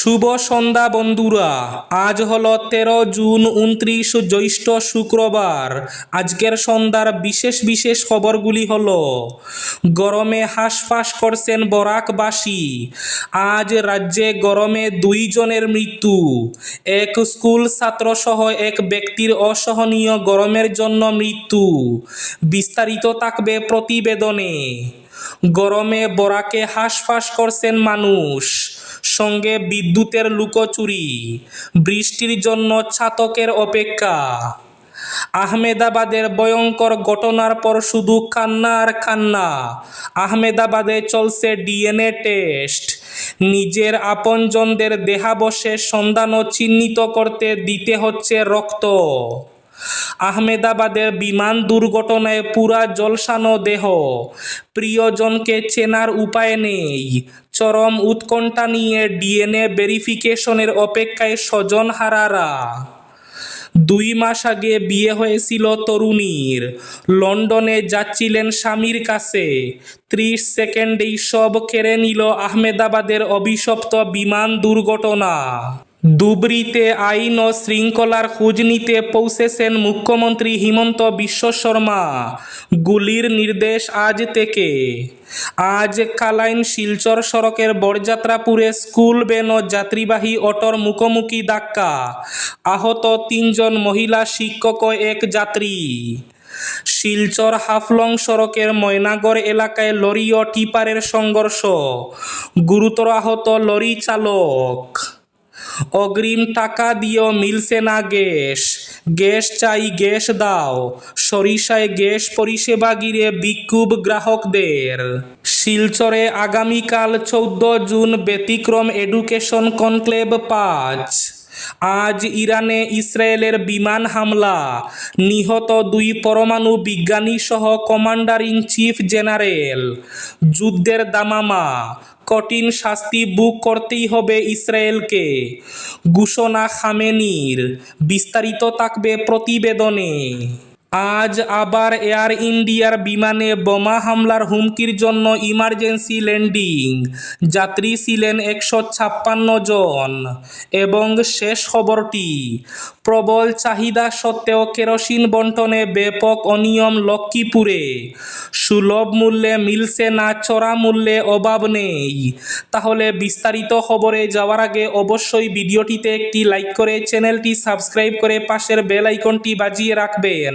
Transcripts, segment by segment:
শুভ সন্ধ্যা বন্ধুরা। আজ হলো তেরো জুন উনত্রিশ জ্যৈষ্ঠ শুক্রবার। আজকের সন্ধ্যার বিশেষ বিশেষ খবরগুলি হল, গরমে হাঁসফাঁস করছেন বরাকবাসী। আজ রাজ্যে গরমে দুইজনের মৃত্যু। এক স্কুল ছাত্রসহ এক ব্যক্তির অসহনীয় গরমের জন্য মৃত্যু। বিস্তারিত থাকবে প্রতিবেদনে। গরমে বরাকে হাঁসফাঁস করছেন মানুষ। সঙ্গে বিদ্যুতের লুকোচুরি বৃষ্টির জন্য ছাতকের অপেক্ষা। আহমেদাবাদের ভয়ঙ্কর ঘটনার পর শুধু কান্না আর কান্না। আহমেদাবাদে চলছে ডিএনএ টেস্ট। নিজের আপনজনদের দেহাবশেষ সন্ধান ও চিহ্নিত করতে দিতে হচ্ছে রক্ত। আহমেদাবাদের বিমান দুর্ঘটনায় পুরা জলসানো দেহ। প্রিয়জনকে চেনার উপায় নেই। চরম উৎকণ্ঠা নিয়ে ডিএনএ ভেরিফিকেশনের অপেক্ষায় স্বজন হারারা। দুই মাস আগে বিয়ে হয়েছিল তরুণীর। লন্ডনে যাচ্ছিলেন স্বামীর কাছে। ত্রিশ সেকেন্ডেই সব কেড়ে নিল আহমেদাবাদের অভিশপ্ত বিমান দুর্ঘটনা। ধুবড়িতে আইন ও শৃঙ্খলার খোঁজ নিতে পৌঁছেছেন মুখ্যমন্ত্রী হিমন্ত বিশ্ব শর্মা। গুলির নির্দেশ আজ থেকে। আজ কালাইন শিলচর সড়কের বরযাত্রাপুরে স্কুল, ভ্যান ও যাত্রীবাহী অটোর মুখোমুখি ধাক্কা। আহত তিনজন মহিলা, শিক্ষক ও এক যাত্রী। শিলচর হাফলং সড়কের ময়নাগড় এলাকায় লরি ও টিপারের সংঘর্ষ। গুরুতর আহত লরি চালক। অগ্রিম টাকা দিও, মিলছে না গ্যাস। গ্যাস চাই, গ্যাস দাও। সরিষায় গ্যাস পরিষেবা গিরে বিক্ষোভ গ্রাহকদের। শিলচরে আগামীকাল চৌদ্দ জুন ব্যতিক্রম এডুকেশন কনক্লেভ পাঁচ। আজ ইরানে ইসরায়েলের বিমান হামলা। নিহত দুই পরমাণু বিজ্ঞানী সহ কমান্ডার ইন চিফ জেনারেল। যুদ্ধের দামামা। কঠিন শাস্তি বুক করতেই হবে ইসরায়েলকে। ঘোষণা খামেনির। বিস্তারিত থাকবে প্রতিবেদনে। আজ আবার এয়ার ইন্ডিয়ার বিমানে বোমা হামলার হুমকির জন্য ইমার্জেন্সি ল্যান্ডিং। যাত্রী ছিলেন একশো ছাপ্পান্ন জন। এবং শেষ খবরটি, প্রবল চাহিদা সত্ত্বেও কেরোসিন বন্টনে ব্যাপক অনিয়ম লক্ষ্মীপুরে। সুলভ মূল্যে মিলছে না, চড়া মূল্যে অভাব নেই। তাহলে বিস্তারিত খবরে যাওয়ার আগে অবশ্যই ভিডিওটিতে একটি লাইক করে চ্যানেলটি সাবস্ক্রাইব করে পাশের বেল আইকনটি বাজিয়ে রাখবেন।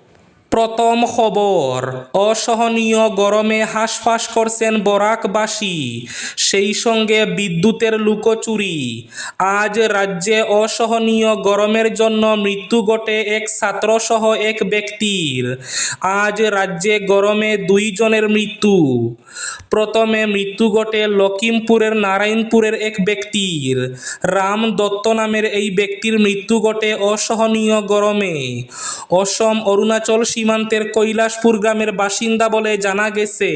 প্রথম খবর, অসহনীয় গরমে হাঁসফাঁস করছেন বরাকবাসী, সেই সঙ্গে বিদ্যুতের লুকোচুরি আজ রাজ্যে অসহনীয় গরমের জন্য মৃত্যু ঘটে এক ছাত্রসহ এক ব্যক্তির। আজ রাজ্যে গরমে দুইজনের মৃত্যু। প্রথমে মৃত্যু ঘটে লখিমপুরের নারায়ণপুরের এক ব্যক্তির। রাম দত্ত নামের এই ব্যক্তির মৃত্যু ঘটে অসহনীয় গরমে। অসম অরুণাচল সীমান্তের কৈলাসপুর গ্রামের বাসিন্দা বলে জানা গেছে।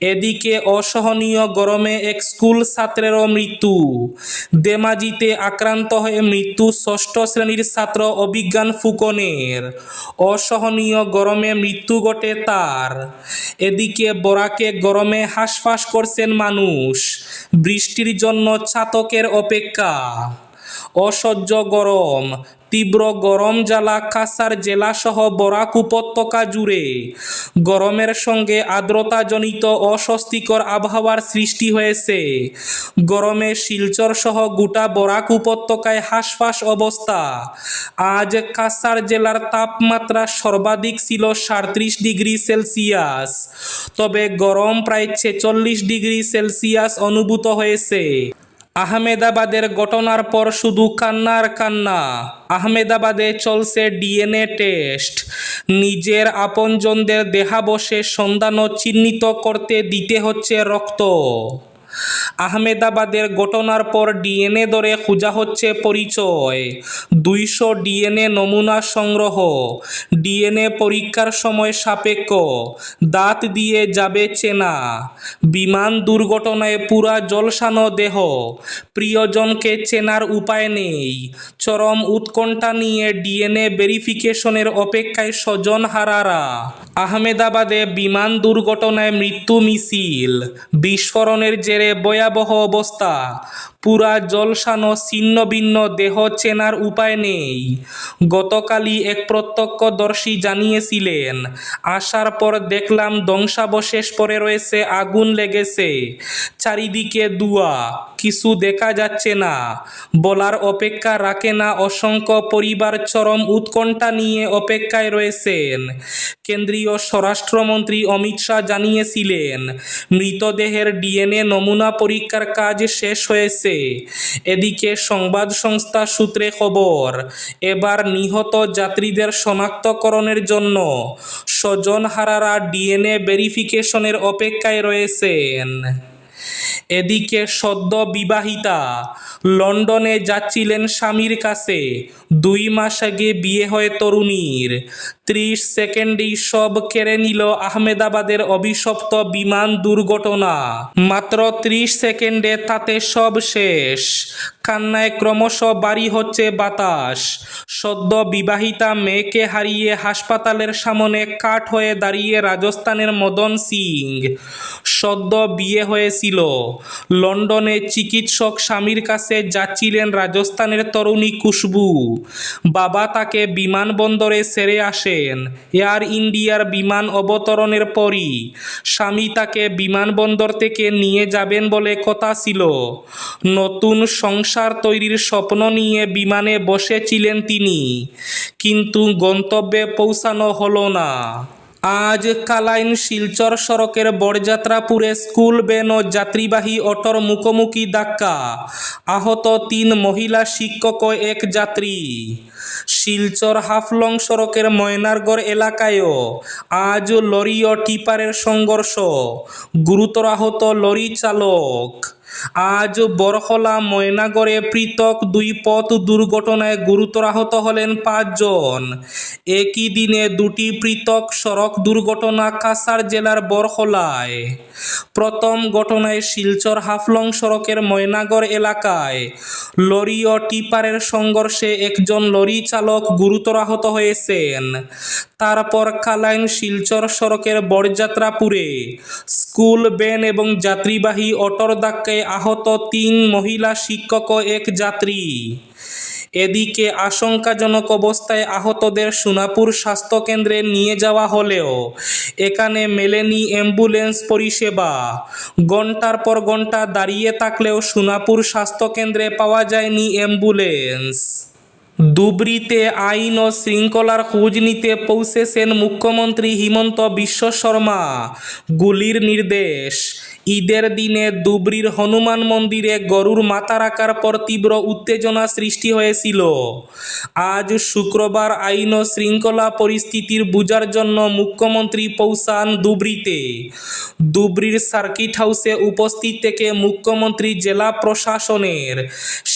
এদিকে অসহনীয় গরমে এক স্কুল ছাত্রেরও মৃত্যু। দেমাজিতে আক্রান্ত হয়ে মৃত্যু ষষ্ঠ শ্রেণির ছাত্র অভিজ্ঞান ফুকনের। অসহনীয় গরমে মৃত্যু ঘটে তার। এদিকে বরাকে গরমে হাঁসফাঁস করছেন মানুষ। বৃষ্টির জন্য ছাতকের অপেক্ষা। অসহ্য গরম তীব্র গরম জ্বালা কাসার জেলাসহ বরাক উপত্যকা জুড়ে। গরমের সঙ্গে আর্দ্রতাজনিত অস্বস্তিকর আবহাওয়ার সৃষ্টি হয়েছে। গরমে শিলচর সহ গোটা বরাক উপত্যকায় হাঁসফাঁস অবস্থা। আজ কাসার জেলার তাপমাত্রা সর্বাধিক ছিল সাঁত্রিশ ডিগ্রি সেলসিয়াস। তবে গরম প্রায় ছেচল্লিশ ডিগ্রি সেলসিয়াস অনুভূত হয়েছে। আহমেদাবাদের ঘটনার পর শুধু কান্নার কান্না। আহমেদাবাদে চলছে ডিএনএ টেস্ট। নিজের আপনজনদের দেহাবশেষ সন্ধানও চিহ্নিত করতে দিতে হচ্ছে রক্ত। আহমেদাবাদের ঘটনার পর ডিএনএ দরে খোঁজা হচ্ছে পরিচয়। দুইশো ডিএনএ নমুনা সংগ্রহ, ডিএনএ পরীক্ষার সময় সাপেক্ষ, দাঁত দিয়ে যাবে চেনা, বিমান দুর্ঘটনায় পুরা জলসানো দেহ, প্রিয়জনকে চেনার উপায় নেই। চরম উৎকণ্ঠা নিয়ে ডিএনএ ভেরিফিকেশনের অপেক্ষায় স্বজন হারারা। আহমেদাবাদে বিমান দুর্ঘটনায় মৃত্যু মিছিল, বিস্ফোরণের জেরে ভয়াবহ অবস্থা। পুরা জলসানো ছিন্ন ভিন্ন দেহ চেনার উপায় নেই। গতকালই এক প্রত্যক্ষদর্শী জানিয়েছিলেন, আসার পর দেখলাম ধ্বংসাবশেষ পরে রয়েছে, আগুন লেগেছে। চারিদিকে দুয়া, কিছু দেখা যাচ্ছে না। বলার অপেক্ষা রাখে না অসংখ্য পরিবার চরম উৎকণ্ঠা নিয়ে অপেক্ষায় রয়েছেন। কেন্দ্রীয় স্বরাষ্ট্রমন্ত্রী অমিত শাহ জানিয়েছিলেন, মৃতদেহের ডিএনএ নমুনা পরীক্ষার কাজ শেষ হয়েছে। এদিকে সংবাদ সংস্থা সূত্রে খবর, এবার নিহত যাত্রীদের শনাক্তকরণের জন্য স্বজনহারারা ডিএনএ ভেরিফিকেশনের অপেক্ষায় রয়েছেন। এদিকে সদ্য বিবাহিতা লন্ডনে যাচ্ছিলেন স্বামীর কাছে। দুই মাস আগে বিয়ে হয় তরুণীর। ত্রিশ সেকেন্ডেই সব কেড়ে নিল আহমেদাবাদের অভিশপ্ত বিমান দুর্ঘটনা। মাত্র ত্রিশ সেকেন্ডে তাতে সব শেষ। কান্নায় ক্রমশ বাড়ি হচ্ছে বাতাস। সদ্য বিবাহিতা মেয়েকে হারিয়ে হাসপাতালের সামনে কাঠ হয়ে দাঁড়িয়ে রাজস্থানের মদন সিং। সদ্য বিয়ে হয়েছিল। লন্ডনে চিকিৎসক স্বামীর কাছে যাচ্ছিলেন রাজস্থানের তরুণী খুশবু। বাবা তাকে বিমানবন্দরে সেরে আসেন। এয়ার ইন্ডিয়ার বিমান অবতরণের পরই স্বামী তাকে বিমানবন্দর থেকে নিয়ে যাবেন বলে কথা ছিল। নতুন সংসার তৈরির স্বপ্ন নিয়ে বিমানে বসেছিলেন তিনি। কিন্তু গন্তব্যে পৌঁছানো হলো না। আজ কালাইন শিলচর সড়কের বরযাত্রাপুরে স্কুল ভ্যান ও যাত্রীবাহী অটোর মুখোমুখি ধাক্কা। আহত তিন মহিলা শিক্ষক ও এক যাত্রী। শিলচর হাফলং সড়কের ময়নারগড় এলাকায়ও আজ লরি ও টিপারের সংঘর্ষ। গুরুতর আহত লরি চালক। আজ বরখলা ময়নাগড়ে পৃথক দুই পথ দুর্ঘটনায় গুরুতর আহত হলেন পাঁচজন। একই দিনে দুটি পৃথক সড়ক দুর্ঘটনা কাছাড় জেলার বরখলায়। প্রথম ঘটনায় শিলচর হাফলং সড়কের ময়নাগড় এলাকায় লরি ও টিপারের সংঘর্ষে একজন লরি চালক গুরুতর আহত হয়েছেন। তারপর কালাইন শিলচর সড়কের বরযাত্রাপুরে স্কুল ভ্যান এবং যাত্রীবাহী অটোর ধাক্কায় আহত তিন মহিলা শিক্ষক ও এক যাত্রী। এদিকে আশঙ্কাজনক অবস্থায় আহতদের সোনাপুর স্বাস্থ্যকেন্দ্রে নিয়ে যাওয়া হলেও এখানে মেলেনি অ্যাম্বুলেন্স পরিষেবা। ঘণ্টার পর ঘণ্টা দাঁড়িয়ে থাকলেও সোনাপুর স্বাস্থ্যকেন্দ্রে পাওয়া যায়নি অ্যাম্বুলেন্স। ধুবড়িতে আইন ও শৃঙ্খলার খোঁজ নিতে পৌঁছেছেন মুখ্যমন্ত্রী হিমন্ত বিশ্ব শর্মা। গুলির নির্দেশ ঈদের দিনে ধুবড়ির হনুমান মন্দিরে গরুর মাথা রাখার পর তীব্র উত্তেজনা সৃষ্টি হয়েছিল। আজ শুক্রবার আইন ও শৃঙ্খলা পরিস্থিতির বোঝার জন্য মুখ্যমন্ত্রী পৌঁছান ধুবড়িতে ধুবড়ির সার্কিট হাউসে উপস্থিত থেকে মুখ্যমন্ত্রী জেলা প্রশাসনের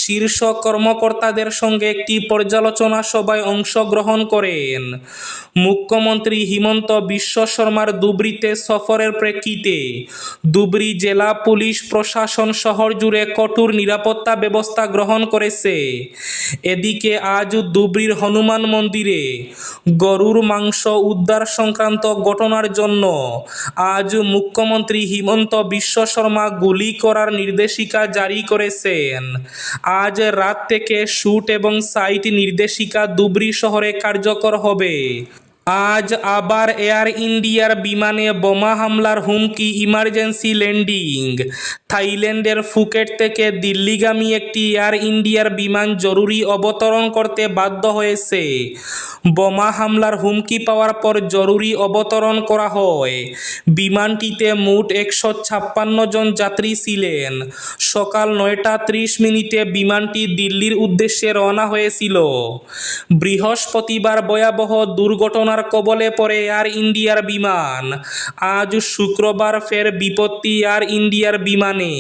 শীর্ষ কর্মকর্তাদের সঙ্গে একটি পর্যালোচনা সভায় অংশগ্রহণ করেন। মুখ্যমন্ত্রী হিমন্ত বিশ্ব শর্মার দুবরিতে সফরের প্রেক্ষিতে দুবরি জেলা পুলিশ প্রশাসন শহর জুড়ে কঠোর নিরাপত্তা ব্যবস্থা গ্রহণ করেছে। এদিকে আজ দুবরির হনুমান মন্দিরে গরুর মাংস উদ্ধার সংক্রান্ত ঘটনার জন্য আজ মুখ্যমন্ত্রী হিমন্ত বিশ্ব শর্মা গুলি করার নির্দেশিকা জারি করেছেন। আজ রাত থেকে শুট এবং সাইট নির্দেশিকা দুবরি শহরে কার্যকর হবে। আজ আবার এয়ার ইন্ডিয়ার বিমানে বোমা হামলার হুমকি, ইমার্জেন্সি ল্যান্ডিং। থাইল্যান্ডের ফুকেট থেকে দিল্লিগামী একটি এয়ার ইন্ডিয়ার বিমান জরুরি অবতরণ করতে বাধ্য হয়েছে। বোমা হামলার হুমকি পাওয়ার পর জরুরি অবতরণ করা হয়। বিমানটিতে মোট একশো ছাপ্পান্ন জন যাত্রী ছিলেন। সকাল নয়টা ত্রিশ মিনিটে বিমানটি দিল্লির উদ্দেশ্যে রওনা হয়েছিল। বৃহস্পতিবার ভয়াবহ দুর্ঘটনা হামলার কবলে পড়ে এয়ার ইন্ডিয়ার বিমান। আজ শুক্রবার ফের বিপত্তি এয়ার ইন্ডিয়ার বিমানে।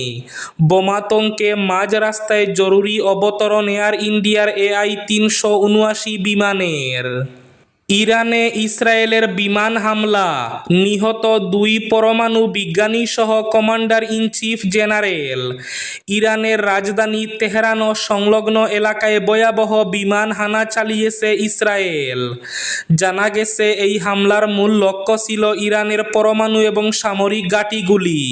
বোমাতঙ্কে মাঝ রাস্তায় জরুরি অবতরণ এয়ার ইন্ডিয়ার এআই তিনশো উনআশি বিমানের। ইরানে ইসরায়েলের বিমান হামলা। নিহত দুই পরমাণু বিজ্ঞানী সহ কমান্ডার ইন চিফ জেনারেল। ইরানের রাজধানী তেহরান ও সংলগ্ন এলাকায় ভয়াবহ বিমান হানা চালিয়েছে ইসরায়েল। জানা গেছে, এই হামলার মূল লক্ষ্য ছিল ইরানের পরমাণু এবং সামরিক ঘাঁটিগুলি।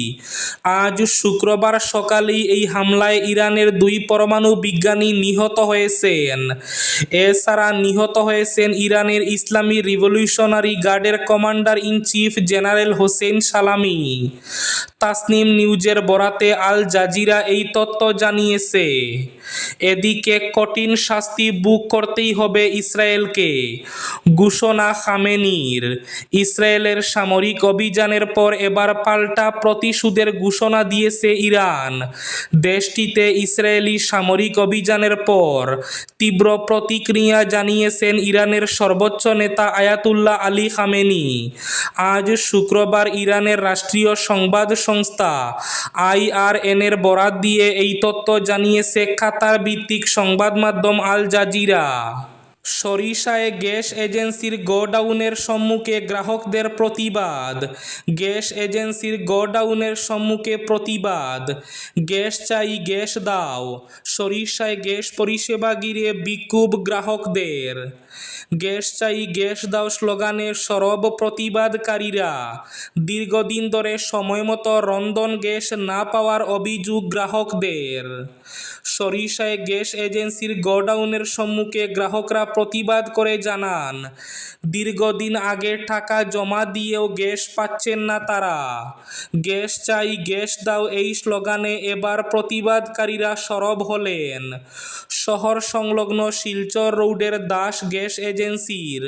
আজ শুক্রবার সকালেই এই হামলায় ইরানের দুই পরমাণু বিজ্ঞানী নিহত হয়েছেন। এছাড়া নিহত হয়েছেন ইরানের ইসলামী রিভলিউশনারি গার্ডের commander in chief general Hossein Salami. Tasnim নিউজের বরাতে আল জাজিরা এই তথ্য জানিয়েছে। এদিকে কঠিন শাস্তি বুক করতেই হবে ইসরায়েলকে। ঘোষণা খামেনির। ইসরায়েলের সামরিক অভিযানের পর এবার পাল্টা প্রতিশোধের ঘোষণা দিয়েছে ইরান। দেশটিতে ইসরায়েলি সামরিক অভিযানের পর তীব্র প্রতিক্রিয়া জানিয়েছেন ইরানের সর্বোচ্চ নেতা আয়াতুল্লাহ আলী খামেনি। আজ শুক্রবার ইরানের রাষ্ট্রীয় সংবাদ সংস্থা আইআরএনের বরাত দিয়ে এই তথ্য জানিয়েছে কাতার ভিত্তিক সংবাদ মাধ্যম আল জাজিরা। সরিষায় গ্যাস এজেন্সির গোডাউনের সম্মুখে গ্রাহকদের প্রতিবাদ। গ্যাস এজেন্সির গোডাউনের সম্মুখে প্রতিবাদ। গ্যাস চাই গ্যাস দাও। সরিষায় গ্যাস পরিষেবা গিরে বিক্ষোভ গ্রাহকদের। গ্যাস চাই, গ্যাস দাও স্লোগানে সরব প্রতিবাদকারীরা। দীর্ঘদিন ধরে সময়মতো রন্ধন গ্যাস না পাওয়ার অভিযোগ গ্রাহকদের। সরিষায় গ্যাস এজেন্সির গোডাউনের সম্মুখে গ্রাহকরা প্রতিবাদ করে জানান, দীর্ঘদিন আগে টাকা জমা দিয়েও গ্যাস পাচ্ছেন না তারা। গ্যাস চাই, গ্যাস দাও এই স্লোগানে এবার প্রতিবাদকারীরা সরব হলেন। শহর সংলগ্ন শিলচর রোডের দাস গ্যাস এজেন্সির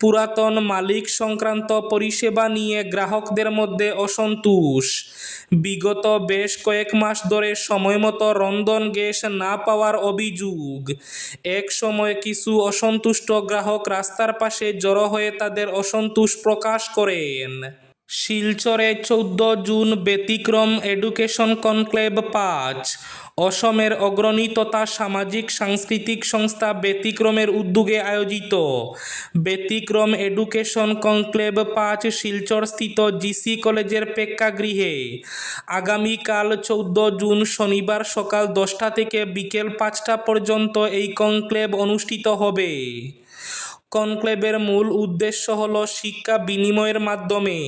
পুরাতন মালিক সংক্রান্ত পরিষেবা নিয়ে গ্রাহকদের মধ্যে অসন্তোষ। বিগত বেশ কয়েক মাস ধরে সময়মতো রন্ধন গ্যাস না পাওয়ার অভিযোগ। এক সময় কিছু অসন্তুষ্ট গ্রাহক রাস্তার পাশে জড়ো হয়ে তাদের অসন্তোষ প্রকাশ করেন। শিলচরে চৌদ্দ জুন ব্যতিক্রম এডুকেশন কনক্লেভ পাঁচ। অসমের অগ্রণী তথা সামাজিক, সাংস্কৃতিক সংস্থা ব্যতিক্রমের উদ্যোগে আয়োজিত। ব্যতিক্রম এডুকেশন কনক্লেভ পাঁচ শিলচরস্থিত জিসি কলেজের প্রেক্ষাগৃহে। আগামীকাল চৌদ্দ জুন শনিবার সকাল দশটা থেকে বিকেল পাঁচটা পর্যন্ত এই কনক্লেভ অনুষ্ঠিত হবে। কনক্লেভের মূল উদ্দেশ্য হল শিক্ষা বিনিময়ের মাধ্যমে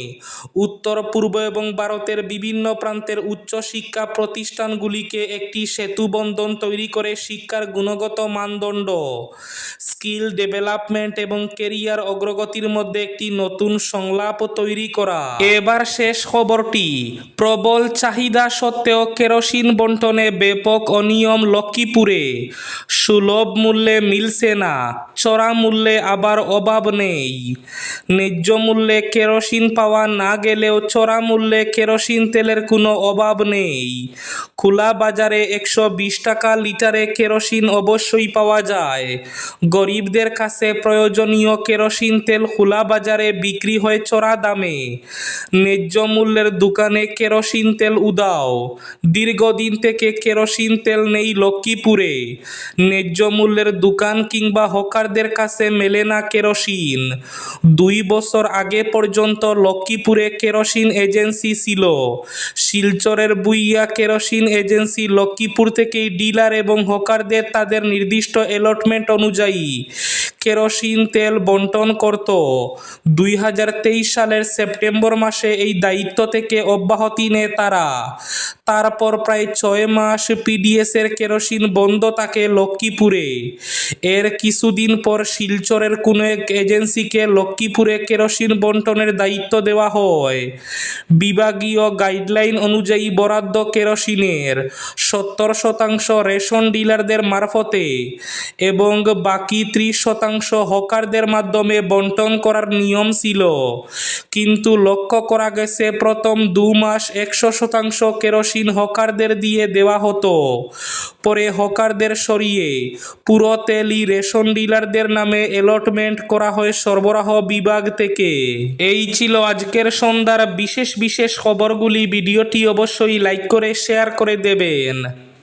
উত্তর, পূর্ব এবং ভারতের বিভিন্ন প্রান্তের উচ্চ শিক্ষা প্রতিষ্ঠানগুলিকে একটি সেতুবন্ধন তৈরি করে শিক্ষার গুণগত মানদণ্ড, স্কিল ডেভেলপমেন্ট এবং কেরিয়ার অগ্রগতির মধ্যে একটি নতুন সংলাপ তৈরি করা। এবার শেষ খবরটি, প্রবল চাহিদা সত্ত্বেও কেরোসিন বন্টনে ব্যাপক অনিয়ম লক্ষ্মীপুরে। সুলভ মূল্যে মিলছে না, চড়া মূল্যে আবার অভাব নেই। ন্যায্য মূল্যে কেরোসিন পাওয়া না গেলেও চড়া মূল্যে কেরোসিন তেলের কোনো অভাব নেই। খোলা বাজারে একশো বিশ টাকা লিটারে কেরোসিন অবশ্যই পাওয়া যায়। গরিবদের কাছে প্রয়োজনীয় কেরোসিন তেল খোলা বাজারে বিক্রি হয় চড়া দামে। ন্যায্য মূল্যের দোকানে কেরোসিন তেল উদাও দীর্ঘদিন থেকে কেরোসিন তেল নেই লক্ষ্মীপুরে। ন্যায্য মূল্যের দোকান কিংবা হকারদের কাছে মেলে না কেরোসিন। দুই বছর আগে পর্যন্ত লক্ষ্মীপুরে কেরোসিন এজেন্সি ছিল। শিলচরের বুইয়া কেরোসিন এজেন্সি লক্ষ্মীপুর থেকেই ডিলার এবং হকারদের তাদের নির্দিষ্ট অ্যালটমেন্ট অনুযায়ী কেরোসিন তেল বন্টন করত। দুই হাজার তেইশ সালের সেপ্টেম্বর মাসে এই দায়িত্ব থেকে অব্যাহতি নেয় তারা। তারপর প্রায় ছয় মাস পিডিএসের কেরোসিন বন্ধ থাকে লক্ষ্মীপুরে। এর কিছুদিন পর শিলচরের কোনো এক এজেন্সিকে লক্ষ্মীপুরে কেরোসিন বন্টনের দায়িত্ব দেওয়া হয়। বিভাগীয় গাইডলাইন অনুযায়ী বরাদ্দ কেরোসিনের সত্তর শতাংশ রেশন ডিলারদের মারফতে। এবং বাকি ত্রিশ শতাংশ হকারদের মাধ্যমে বন্টন করার নিয়ম ছিল। কিন্তু লক্ষ্য করা গেছে প্রথম দু মাস একশো শতাংশ কেরোসিন হকারদের দিয়ে দেওয়া হতো। পরে হকারদের সরিয়ে পুরো তেলই রেশন ডিলারদের নামে অ্যালটমেন্ট করা হয় সরবরাহ বিভাগ থেকে। এই ছিল আজকের সন্ধ্যার বিশেষ বিশেষ খবরগুলি। ভিডিওটি অবশ্যই লাইক করে, শেয়ার করে দেবেন।